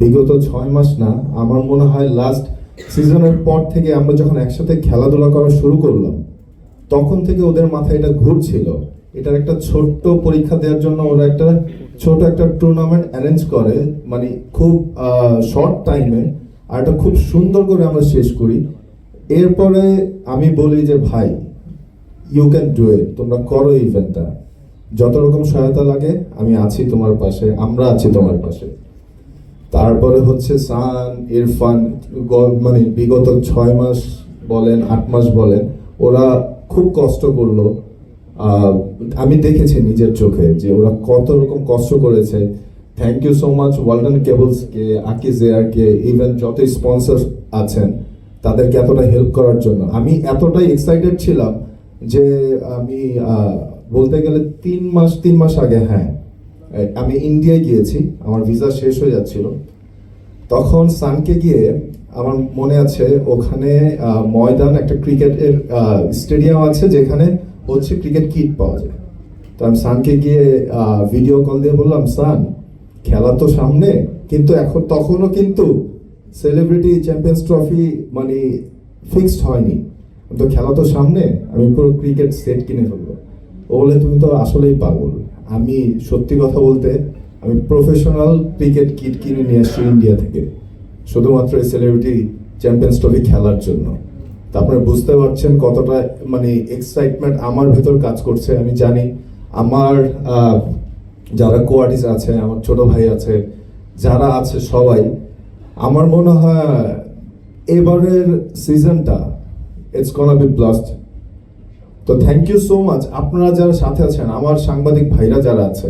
বিগত ছয় মাস না, আমার মনে হয় লাস্ট সিজনের পর থেকে আমরা যখন একসাথে খেলাধুলা করা শুরু করলাম, তখন থেকে ওদের মাথায় এটা ঘুরছিল। এটার একটা ছোট্ট পরীক্ষা দেওয়ার জন্য ওরা একটা ছোট একটা টুর্নামেন্ট অ্যারেঞ্জ করে মানে খুব শর্ট টাইমে আর এটা খুব সুন্দর করে আমরা শেষ করি। এরপরে আমি বলি যে, ভাই ইউ ক্যান ডু ইট তোমরা করো ইভেন্টটা যত রকম সহায়তা লাগে, আমি আছি তোমার পাশে, আমরা আছি তোমার পাশে। তারপরে হচ্ছে সান, ইরফান মানে বিগত ছয় মাস বলেন, আট মাস বলেন, ওরা খুব কষ্ট করল। আমি দেখেছি নিজের চোখে যে ওরা কত রকম কষ্ট করেছে। Thank you so much Walton কেবলসকে Akij এয়ারকে ইভেন যত স্পন্সর আছেন, তাদেরকে এতটা হেল্প করার জন্য। আমি এতটাই এক্সাইটেড ছিলাম যে আমি বলতে গেলে তিন মাস তিন মাস আগে হ্যাঁ আমি ইন্ডিয়ায় গিয়েছি, আমার ভিসা শেষ হয়ে যাচ্ছিল। তখন সানকে গিয়ে আমার মনে আছে, ওখানে ময়দান, একটা ক্রিকেটের স্টেডিয়াম আছে যেখানে হচ্ছে ক্রিকেট কিট পাওয়া যায়। তো আমি সানকে গিয়ে ভিডিও কল দিয়ে বললাম, সান, খেলা তো সামনে, কিন্তু এখন, তখনও কিন্তু সেলিব্রিটি চ্যাম্পিয়ন্স ট্রফি মানে ফিক্সড হয়নি। তো খেলা তো সামনে, আমি পুরো ক্রিকেট সেট কিনে ফেলব। ও বলে, তুমি তো আসলেই পাগল। আমি সত্যি কথা বলতে আমি প্রফেশনাল ক্রিকেট কিট কিনে নিয়ে আসছি ইন্ডিয়া থেকে। শুধুমাত্র এই সেলিব্রিটি চ্যাম্পিয়ন্স ট্রফি খেলার জন্য। তা আপনারা বুঝতে পারছেন কতটা মানে এক্সাইটমেন্ট আমার ভেতর কাজ করছে। আমি জানি আমার যারা কোয়ার্টিস আছে, আমার ছোট ভাই আছে, যারা আছে সবাই, আমার মনে হয় এবারের সিজনটা ইটস গনা বি ব্লাস্ট তো থ্যাংক ইউ সো মাচ আপনারা যারা সাথে আছেন আমার সাংবাদিক ভাইরা যারা আছে